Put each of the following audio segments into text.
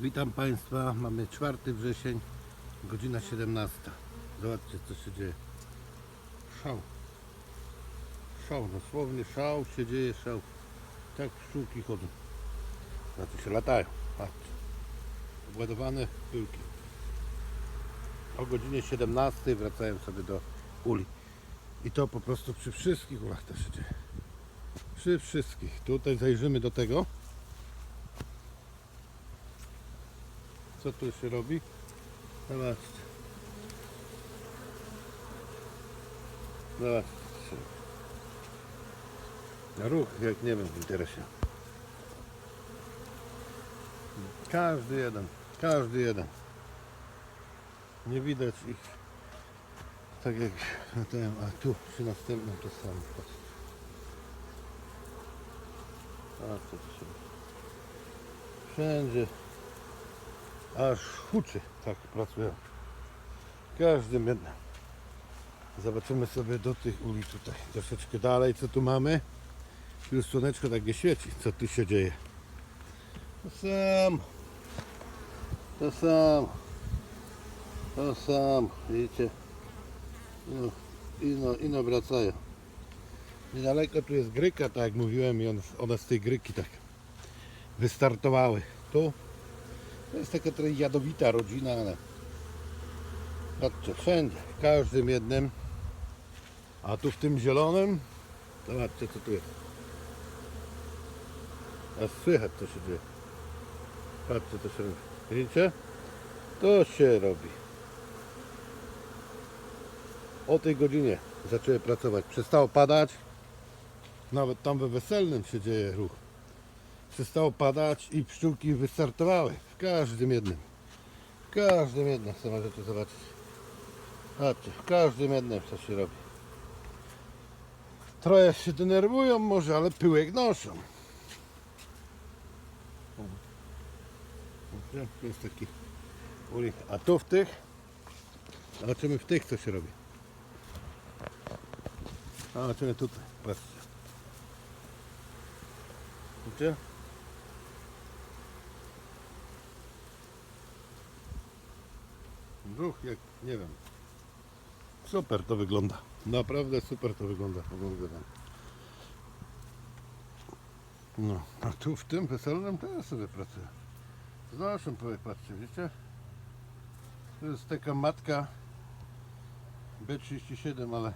Witam Państwa, mamy 4 wrzesień, godzina 17. Zobaczcie co się dzieje. Szał. Szał, dosłownie szał się dzieje, szał. Tak pszczółki chodzą. Znaczy się latają. Patrzcie. Obładowane pyłki. O godzinie 17 wracają sobie do uli. I to po prostu przy wszystkich ulach to się dzieje. Przy wszystkich. Tutaj zajrzymy do tego. Co tu się robi? Zobaczcie. Zobaczcie. Ruch jak nie wiem w interesie. Każdy jeden. Każdy jeden. Nie widać ich tak jak na tym, a tu przy następnym to samo. A co tu się Wszędzie aż huczy tak pracują. Każdym jednym. Zobaczymy sobie do tych uli tutaj troszeczkę dalej co tu mamy. Już słoneczko tak nie świeci, co tu się dzieje. To samo. To samo. To samo. Widzicie? No, ino, ino wracają. Niedaleko tu jest gryka, tak jak mówiłem i one z tej gryki tak wystartowały. Tu to jest taka trochę jadowita rodzina, ale patrzcie, wszędzie, w każdym jednym. A tu w tym zielonym, zobaczcie co tu jest. A słychać co się dzieje. Patrzcie co się robi. Widzicie? To się robi. O tej godzinie zaczęły pracować. Przestało padać. Nawet tam we weselnym się dzieje ruch przestało padać i pszczółki wystartowały. W każdym jednym. W każdym jednym co możecie zobaczyć. Patrzcie, w każdym jednym co się robi. Trochę się denerwują może, ale pyłek noszą. Jest taki ulik. A tu w tych zobaczymy w tych co się robi. Zobaczymy tutaj. Patrzcie. Widzicie? Ruch jak, nie wiem. Super to wygląda. Naprawdę super to wygląda. wam. No, a tu w tym weselnym to ja sobie pracuję. Znoszę, powie- patrzcie, widzicie? To jest taka matka B37, ale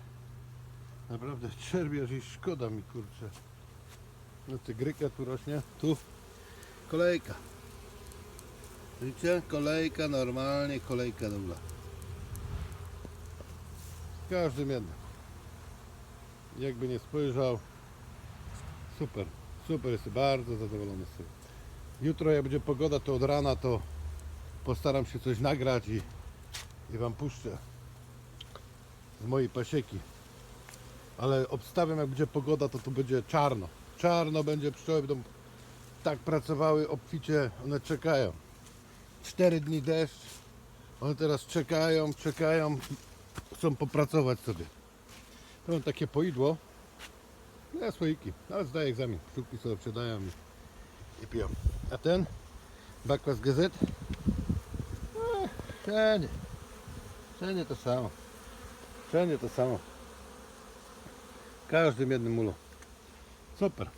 naprawdę czerwiasz i szkoda mi kurczę. No tygryka tu rośnie, tu kolejka. Widzicie? Kolejka, normalnie kolejka dobra. W każdym jednym. Jakby nie spojrzał. Super, super, jestem bardzo zadowolony z tego. Jutro jak będzie pogoda, to od rana to postaram się coś nagrać i, i Wam puszczę z mojej pasieki. Ale obstawiam jak będzie pogoda, to tu będzie czarno. Czarno będzie, pszczoły będą tak pracowały obficie, one czekają. 4 dni deszcz. One teraz czekają, czekają, chcą popracować sobie. To mam takie poidło. Ja słoiki, ale zdaję egzamin. Sztuki sobie sprzedają i, i piją. A ten? Bakwas GZ? Ech, Wszędzie. Wszędzie to samo. Wszędzie to samo. Każdym jednym ulu. Super.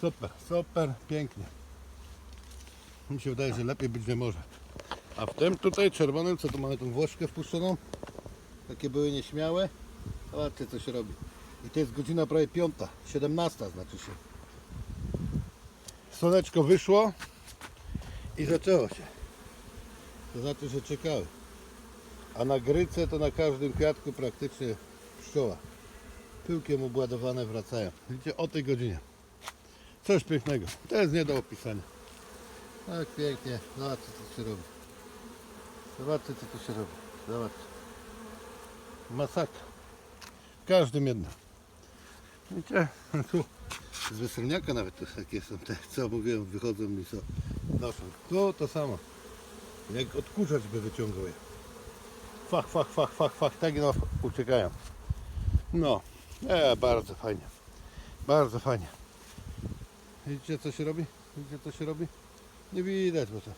Super, super, pięknie. Mi się wydaje, że lepiej być nie może. A w tym tutaj czerwonym, co tu mamy tą włoszkę wpuszczoną, takie były nieśmiałe. Zobaczcie co się robi. I to jest godzina prawie piąta, 17 znaczy się. Słoneczko wyszło i zaczęło się. To znaczy, że czekały. A na gryce to na każdym kwiatku praktycznie pszczoła. Pyłkiem obładowane wracają. Widzicie, o tej godzinie. Coś pięknego. To jest nie do opisania. Tak pięknie. Zobaczcie co się robi. Zobaczcie co tu się robi. Zobaczcie. Masakra. W każdym jednym. Widzicie? Tu z weselniaka nawet to takie są te, co mówiłem, wychodzą i co noszą. Tu to samo. Jak odkurzacz by wyciągał je. Fach, fach, fach, fach, fach. Tak no uciekają. No. E, bardzo fajnie. Bardzo fajnie. Widzicie co się robi? Widzicie co się robi? Nie widać, bo to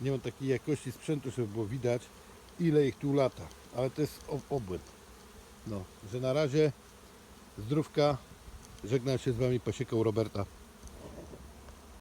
Nie mam takiej jakości sprzętu, żeby było widać ile ich tu lata. Ale to jest ob- obłęd. No, że na razie zdrówka. Żegnam się z Wami, pasiekał Roberta.